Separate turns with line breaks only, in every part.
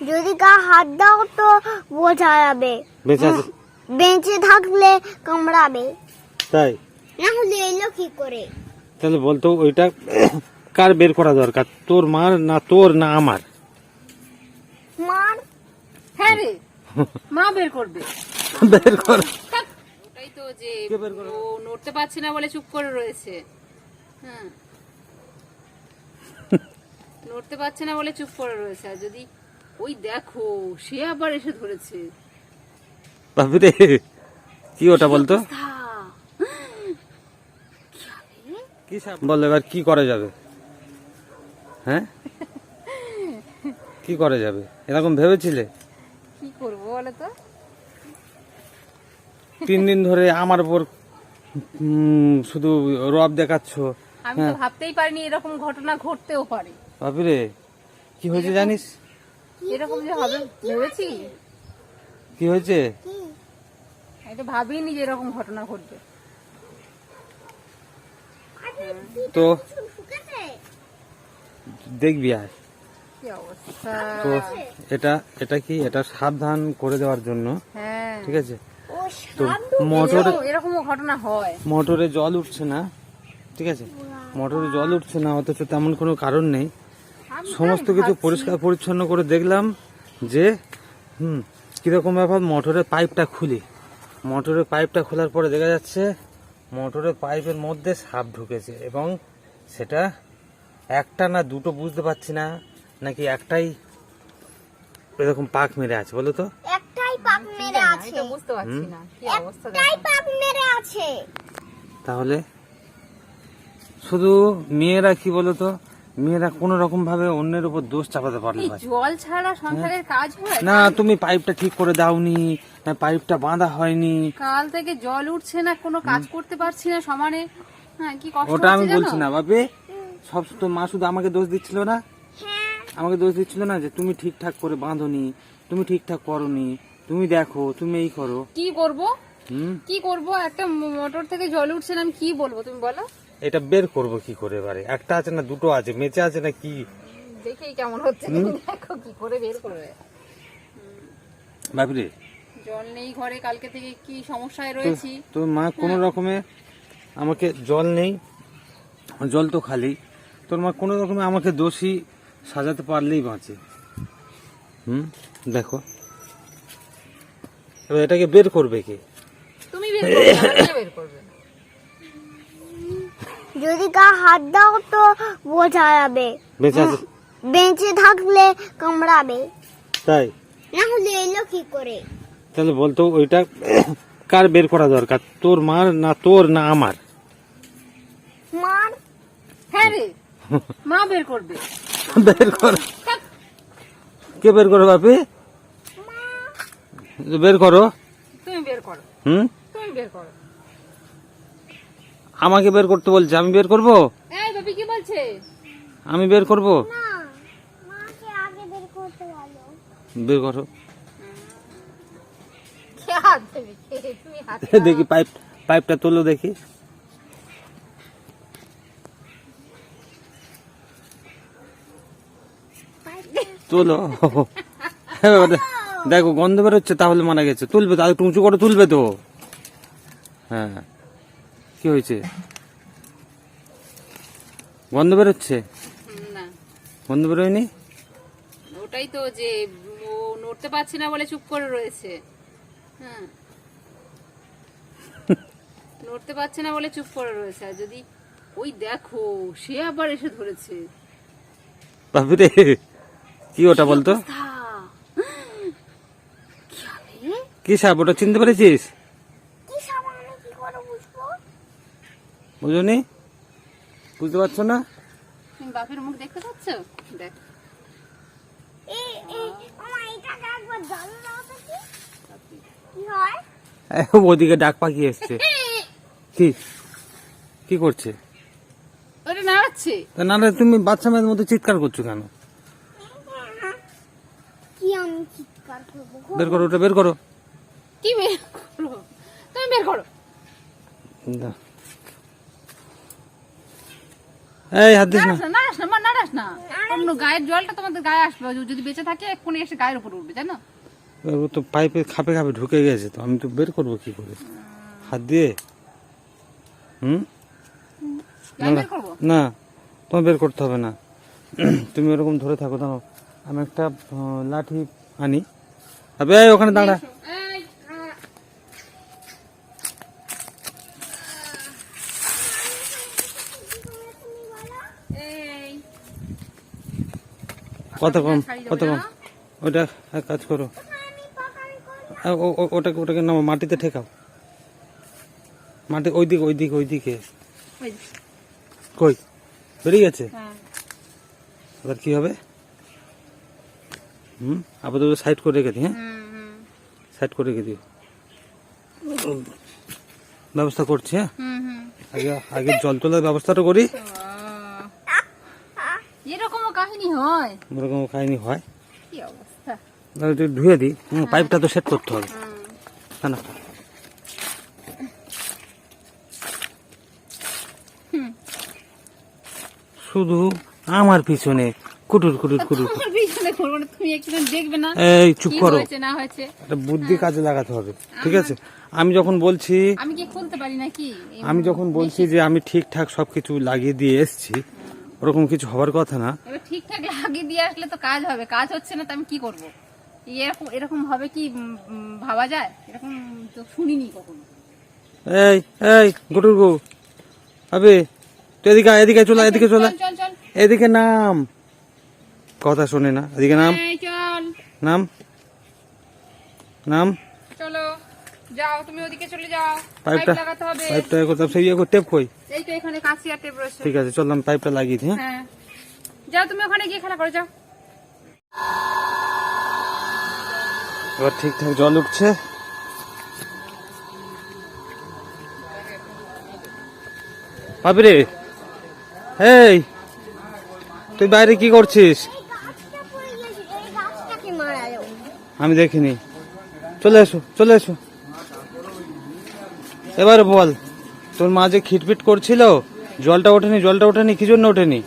যদি গা হাত দাও তো বোঝা যাবে।
বেঁচে আছে।
বেঁচে থাকলে কামড়াবে।
তাই?
না হলে এলো কি করে?
তাহলে বলতো ওইটা কার বের করা দরকার? তোর মার না তোর না আমার?
মার?
হ্যাঁ রে মা বের করবে।
বের কর।
ওটাই তো যে
বের করবে?
ও নড়তে পারছে না বলে চুপ করে রয়েছে। হ্যাঁ। নড়তে পারছে না বলে চুপ করে রয়েছে। আর যদি ওই দেখো সে আবার এসে ধরেছে।
বাবু রে কি ওটা বলতো? বল এবার কি করা যাবে? হ্যাঁ? কি করা যাবে? এরকম ভেবেছিলে?
কি করব বলো তো?
তিন দিন ধরে আমার উপর শুধু রব দেখাচ্ছ।
আমি তো ভাবতেই পারিনি এরকম ঘটনা ঘটতেও পারে।
বাবু রে কি হয়েছে জানিস?
এরকম যে হবে ভেবেছি?
কি হয়েছে?
তো ভাবিনি যে এরকম ঘটনা ঘটবে।
তো দেখবি আর। তো এটা এটা কি? এটা সাবধান করে দেওয়ার জন্য।
হ্যাঁ।
ঠিক আছে? তো মোটরে
এরকম- ঘটনা হয়।
মোটরে জল উঠছে না। ঠিক আছে? মোটরে জল উঠছে না অথচ তেমন কোনো কারণ নেই। সমস্ত কিছু পরিষ্কার পরিচ্ছন্ন করে দেখলাম যে হুম কীরকম ব্যাপার মোটরের পাইপটা খুলি। মোটরের পাইপটা খোলার পরে দেখা যাচ্ছে মোটরের পাইপের মধ্যে সাপ ঢুকেছে এবং সেটা একটা না দুটো বুঝতে পারছি না নাকি একটাই এরকম পাক মেরে আছে বলো তো?
একটাই পাক মেরে আছে।
বুঝতে পারছি না কি অবস্থা
একটাই পাক মেরে আছে।
তাহলে? শুধু মেয়েরা কি বলতো মেয়েরা কোনো রকম ভাবে অন্যের উপর দোষ চাপাতে পারলে
জল ছাড়া সংসারের কাজ হয়?
না তুমি পাইপটা ঠিক করে দাওনি পাইপটা বাঁধা হয়নি।
কাল থেকে জল উঠছে না কোনো কাজ করতে পারছি না সমানে। হ্যাঁ
ওটা আমি বলছি না বাপে। সব তো মা শুধু আমাকে দোষ দিচ্ছিল না?
হ্যাঁ
আমাকে দোষ দিচ্ছিল না যে তুমি ঠিকঠাক করে বাঁধনি তুমি ঠিকঠাক করনি তুমি দেখো তুমি এই করো।
কি করব? কি করব? একটা মোটর থেকে জল উঠছে না আমি কি বলব তুমি বলো?
এটা বের করব কি করে এবারে? একটা আছে না দুটো আছে মেচে আছে না কি?
দেখেই কেমন হচ্ছে দেখো কি করে বের করবে।
বাপরে।
জল নেই ঘরে কালকে থেকে কি সমস্যায় রয়েছি?
তো মা কোনো রকমে আমাকে জল নেই জল তো খালি। তোর মা কোনো রকমে আমাকে দোষী সাজাতে পারলেই বাঁচে। হুম? দেখো। এবার এটাকে বের করবে কে?
তুমি বের করবে বের করবে।
যদি গা হাত দাও তো বোঝা যাবে।
বেঁচে আছে।
বেঁচে থাকলে কামড়াবে।
তাই?
না হলে এলো কি করে?
তাহলে বলতো ওইটা কার বের করা দরকার? তোর মার না তোর না আমার?
মার?
হ্যাঁ রে। মা বের করবে।
বের কর। কে বের করো বাপি? বের করো।
তুমি বের করো।
হুম?
তুমি বের করো।
আমাকে বের করতে বলছে আমি বের করব?
এই বাবি কি বলছে?
আমি বের করব?
না মাকে আগে বের করতে বলো।
বের করো। দেখি পাইপ পাইপটা তোলো দেখি। তোলো। দেখো গন্ধ বেরোচ্ছে তাহলে মারা গেছে। তুলবে তো একটু উঁচু করে তুলবে তো। হ্যাঁ। কি হয়েছে? গন্ধ বেরোচ্ছে? গন্ধ বেরোয়নি?
ওটাই তো যে ও নড়তে পারছে না বলে চুপ করে রয়েছে। হ্যাঁ। নড়তে পারছে না বলে চুপ করে রয়েছে। আর যদি ওই দেখো সে আবার এসে ধরেছে।
বাবু রে কি ওটা বলতো?
কি
সাপ ওটা চিনতে পেরেছিস
কি সামান্য কি করে বুঝব
বুঝলি বুঝতে পারছ না?
তুমি বাপের মুখ দেখতে পাচ্ছ? দেখ।
ওদিকে ডাক পাখি এসছে। কি? কি করছে?
নাড়াচ্ছে।
না তুমি বাচ্চা মেয়ের মতো চিৎকার করছ কেন? বের করো ওটা বের করো।
কি বের করো তুমি বের করো।
দা। এই হাত দিস না।
নাড়াস না নাড়াস না না। অন্য গায়ের জলটা তোমাদের গায়ে আসবে যদি বেঁচে থাকে এক্ষুনি এসে গায়ের উপর উঠবে জানো?
ও তো পাইপে খাপে খাপে ঢুকে গেছে তো আমি তো বের করব কি করে? হাত দিয়ে? হুম? না তোমার বের করতে হবে না। তুমি ওরকম ধরে থাকো দাঁড়াও। আমি একটা লাঠি আনি। আবে ওখানে দাঁড়া
এই, আহ, এই
কত কম কত কম? ওটা এক কাজ করো। ওটাকে ওটাকে নামো মাটিতে ঠেকাও। মাটি ওইদিকে ওইদিকে ওইদিকে। কই? বেরিয়ে গেছে?
হ্যাঁ।
এবার কি হবে? হুম আপাতত সাইড করে রেখে দিই হ্যাঁ? সাইড করে রেখে দিই ব্যবস্থা করছি হ্যাঁ। আগে আগে জল তোলার ব্যবস্থাটা করি।
কাহিনী হয়।
ওরকম কাহিনি হয়।
কি অবস্থা?
ধুয়ে দিই পাইপটা তো সেট করতে হবে। না না। শুধু আমার পিছনে কুটুর কুটুর কুটুর। এই চুপ করো। বুদ্ধি কাজে লাগাতে হবে ঠিক আছে? আমি যখন বলছি
আমি
যখন বলছি যে আমি ঠিকঠাক সবকিছু লাগিয়ে দিয়ে এসছি ওরকম কিছু হওয়ার কথা না।
এবার ঠিকঠাক লাগিয়ে দিয়ে আসলে তো কাজ হবে কাজ হচ্ছে না তো আমি কি করব? এরকম এরকম হবে কি ভাবা যায়? এরকম তো শুনিনি কখনো।
এই এই গুটুর গু আবে তুই এদিকে এদিকে চলে এদিকে চলে। এদিকে নাম। কথা শোনে না এদিকে নাম। নাম। নাম।
যাও তুমি ওদিকে চলে যাও।
পাইপটা
লাগাতে হবে।
পাইপটা করতে সেই ইয়ে টেপ কই
এই তো এখানে কাঁচি আর টেপ রয়েছে।
ঠিক আছে চললাম পাইপটা লাগিয়ে দিই হ্যাঁ?
হ্যাঁ। যাও তুমি ওখানে গিয়ে খেলা করে যাও।
এবার ঠিকঠাক জল উঠছে। পাবি রে এই তুই বাইরে কি করছিস? আমি দেখিনি। চলে এসো চলে এসো। এবার বল তোর মা যে খিটপিট করছিল জলটা ওঠেনি জলটা ওঠেনি কি জন্য ওঠেনি?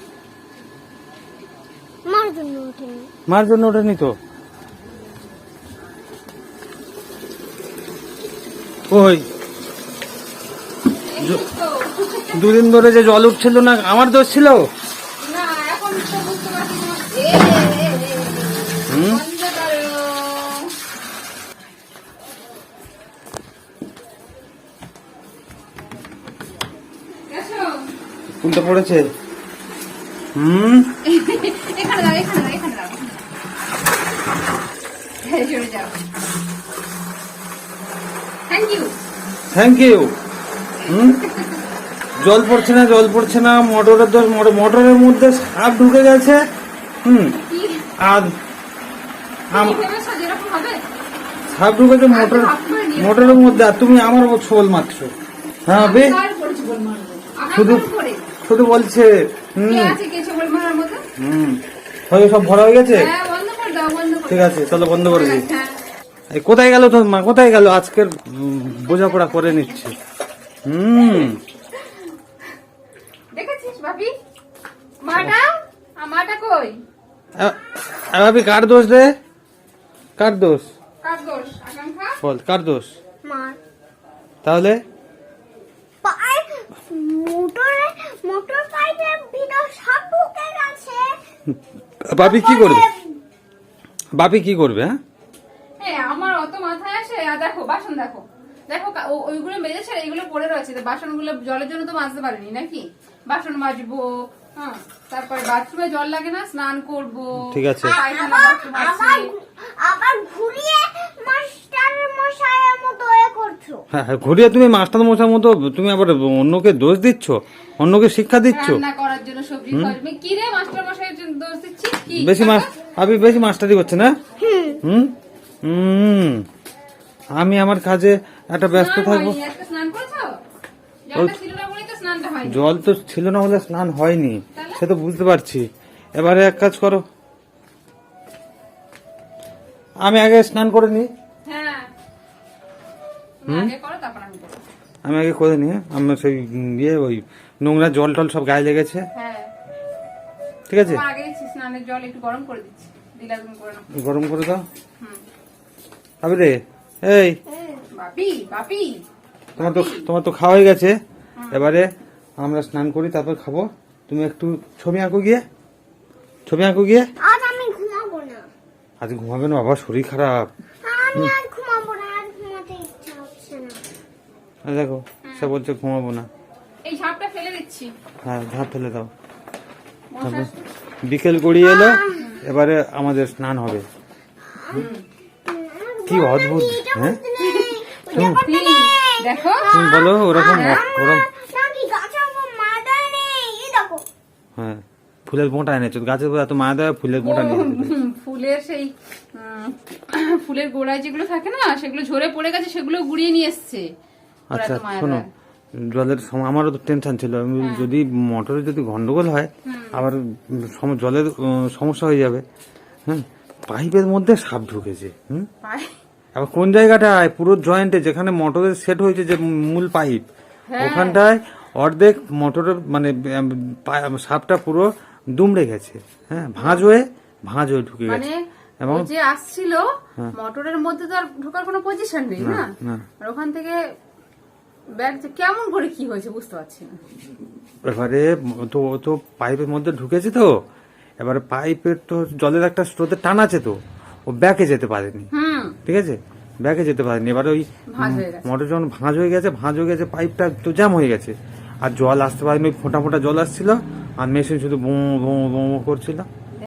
মার জন্য ওঠেনি।
তো? ওই। দুদিন ধরে যে জল উঠছিল না আমার দোষ ছিল? হুম? কোনটা পড়েছে? হুম?
এখানে দাও এখানে দাও এখানে দাও থ্যাংক ইউ
থ্যাংক ইউ হুম? জল পড়ছে না জল পড়ছে না মোটরের দোষ মোটর- মোটরের মধ্যে সাপ ঢুকে গেছে। হুম? আর সাপ ঢুকেছে মোটর মোটরের মধ্যে আর তুমি আমার ছোল মারছো। হ্যাঁ শুধু শুধু বলছে হুম।
কে আছে কে আছে বল মারার মতো?
হুম। হয়ে সব ভরা হয়ে গেছে?
হ্যাঁ বন্ধ করে দাও বন্ধ করে
ঠিক আছে চলো বন্ধ করে দিই।
হ্যাঁ।
এই কোথায় গেল তোর মা? কোথায় গেল? আজকের বোঝাপড়া করে নিচ্ছে। হুম।
দেখেছিস ভাবি? মাটা? আর মাটা কই?
আ- আ ভাবি কার দোষ রে? কার দোষ?
কার দোষ?
বল কার দোষ? তাহলে
পাইপ মোটরে পাইপের ভিতর সাপ ঢুকে গেছে
বাপি কি করবে? বাপি কি করবে হ্যাঁ?
হ্যাঁ আমার অত মাথায় আসে আর দেখো বাসন দেখো। দেখো ওইগুলো মেজেছে এগুলো পড়ে রয়েছে তো বাসনগুলো জলের জন্য তো মাজতে পারেনি নাকি? বাসন মাজবো হ্যাঁ তারপরে বাথরুমে জল লাগে না স্নান করব।
ঠিক আছে।
আবার ঘুরিয়ে মাস্টারের মশাইয়ের মতো এ করছ।
হ্যাঁ হ্যাঁ ঘুরিয়ে তুমি মাস্টার মশার মতো তুমি আবার অন্যকে দোষ দিচ্ছ? অন্যকে শিক্ষা দিচ্ছ?
রান্না করার জন্য সবজি খাওয়ার কি রে মাস্টার মশাই দোষ দিচ্ছি? কি?
বেশি মাস আপনি বেশি মাস্টারি করছে না? হুম। হুম? আমি আমার কাজে একটা ব্যস্ত থাকব।
স্নান করেছ? জলটা ছিল
জল তো ছিল না হলে স্নান হয়নি সে তো বুঝতে পারছি। এবারে এক কাজ করো। আমি আগে স্নান করে নিই।
হ্যাঁ। আমি
আগে করে নিই হ্যাঁ? আমার সেই ইয়ে ওই নোংরা জল টল সব গায়ে লেগেছে।
হ্যাঁ।
ঠিক আছে?
গরম করে
দাও। আবে রে এই। তোমার তো তোমার তো খাওয়া হয়ে গেছে এবারে আমরা স্নান করি তারপর খাব। তুমি একটু ছবি আঁকো গিয়ে। ছবি আঁকো গিয়ে।
আজ আমি ঘুমাবো না।
আজ ঘুমাবে না বাবা শরীর খারাপ।
আমি আর ঘুমাবো না আর ঘুমাতে ইচ্ছা হচ্ছে না।
দেখো সে বলছে ঘুমাবো না।
এই ঝাপটা ফেলে দিচ্ছি।
হ্যাঁ ঝাঁপ ফেলে দাও। বিকেল গড়িয়ে এলো এবারে আমাদের স্নান হবে। কি অদ্ভুত হ্যাঁ? তুমি বলো ওরকম ওরকম
নাকি গাছের উপর মাথায় নেই এই দেখো
হ্যাঁ ফুলের বোঁটা এনেছো গাছের উপর এত মায়া দেওয়া ফুলের বোঁটা নিয়ে
ফুলের সেই ফুলের গোড়ায় যেগুলো থাকে না সেগুলো ঝরে পড়ে গেছে সেগুলো গুড়িয়ে নিয়ে এসছে।
আচ্ছা শোনো জলের আমারও তো টেনশন ছিল
হ্যাঁ।
যদি মোটরে যদি গন্ডগোল হয় আবার জলের সমস্যা হয়ে যাবে। হ্যাঁ পাইপের মধ্যে সাপ ঢুকেছে হুম? আবার কোন জায়গাটায়? পুরো জয়েন্টে যেখানে মোটরের সেট হয়েছে যে মূল পাইপ
হ্যাঁ।
ওখানটায় অর্ধেক মোটরের মানে সাপটা পুরো দুমড়ে গেছে। হ্যাঁ ভাঁজ হয়ে ভাঁজ হয়ে ঢুকে
মানে
গেছে। এবং
যে আসছিল মোটরের মধ্যে তো আর ঢোকার কোনো পজিশন নেই না। আর ওখান থেকে ব্যাগ কেমন করে কি হয়েছে বুঝতে পারছি না।
এবারে ও তো তো পাইপের মধ্যে ঢুকেছে তো। এবারে পাইপের তো জলের একটা স্রোতে টান আছে তো। ও ব্যাকে যেতে পারেনি। ঠিক আছে? ব্যাকে যেতে পারেনি। এবারে ওই
ভাঁজ হয়ে গেছে।
মোটর যখন ভাঁজ হয়ে গেছে ভাঁজ হয়ে গেছে পাইপটা তো জ্যাম হয়ে গেছে। আর জল আসতে পারেনি ওই ফোঁটা ফোঁটা জল আসছিল। আর মেশিন শুধু বোঁ বো বোঁ করছিল।